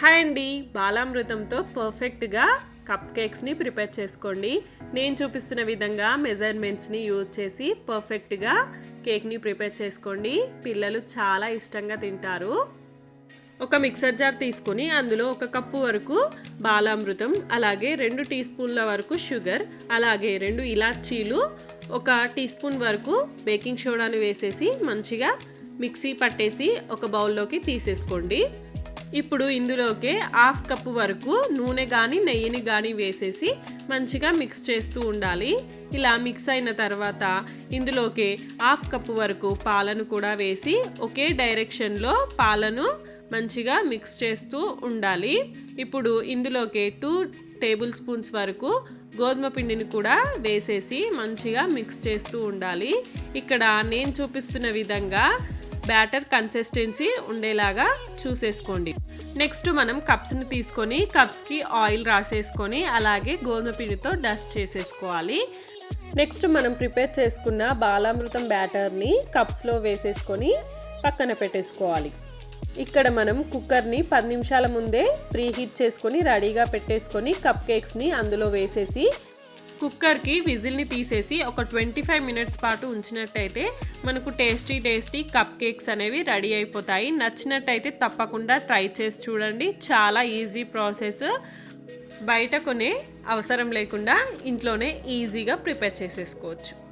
Hi అండి. బాలామృతంతో పర్ఫెక్ట్గా cup కేక్స్ని prepare చేసుకోండి. నేను చూపిస్తున్న విధంగా మెజర్మెంట్స్ని యూజ్ చేసి పర్ఫెక్ట్గా కేక్ని ప్రిపేర్ చేసుకోండి. పిల్లలు చాలా ఇష్టంగా తింటారు. ఒక మిక్సర్ జార్ తీసుకొని అందులో ఒక కప్పు వరకు బాలామృతం అలాగే రెండు టీ స్పూన్ల వరకు షుగర్ అలాగే రెండు ఇలాచీలు ఒక టీ స్పూన్ వరకు బేకింగ్ సోడాను వేసేసి మంచిగా మిక్సీ పట్టేసి ఒక బౌల్లోకి తీసేసుకోండి. ఇప్పుడు ఇందులోకి హాఫ్ కప్పు వరకు నూనె కానీ నెయ్యిని కానీ వేసేసి మంచిగా మిక్స్ చేస్తూ ఉండాలి. ఇలా మిక్స్ అయిన తర్వాత ఇందులోకి హాఫ్ కప్పు వరకు పాలను కూడా వేసి ఒకే డైరెక్షన్లో పాలను మంచిగా మిక్స్ చేస్తూ ఉండాలి. ఇప్పుడు ఇందులోకి టూ టేబుల్ స్పూన్స్ వరకు గోధుమ పిండిని కూడా వేసేసి మంచిగా మిక్స్ చేస్తూ ఉండాలి. ఇక్కడ నేను చూపిస్తున్న విధంగా బ్యాటర్ కన్సిస్టెన్సీ ఉండేలాగా చూసేసుకోండి. నెక్స్ట్ మనం కప్స్ని తీసుకొని కప్స్కి ఆయిల్ రాసేసుకొని అలాగే గోధుమ పిండితో డస్ట్ చేసేసుకోవాలి. నెక్స్ట్ మనం ప్రిపేర్ చేసుకున్న బాలామృతం బ్యాటర్ని కప్స్లో వేసేసుకొని పక్కన పెట్టేసుకోవాలి. ఇక్కడ మనం కుక్కర్ని పది నిమిషాల ముందే ప్రీహీట్ చేసుకొని రెడీగా పెట్టేసుకొని కప్ కేక్స్ని అందులో వేసేసి కుక్కర్కి విజిల్ని తీసేసి ఒక ట్వంటీ ఫైవ్ మినిట్స్ పాటు ఉంచినట్టయితే మనకు టేస్టీ టేస్టీ కప్ కేక్స్ అనేవి రెడీ అయిపోతాయి. నచ్చినట్టయితే తప్పకుండా ట్రై చేసి చూడండి. చాలా ఈజీ ప్రాసెస్. బయట కొనే అవసరం లేకుండా ఇంట్లోనే ఈజీగా ప్రిపేర్ చేసేసుకోవచ్చు.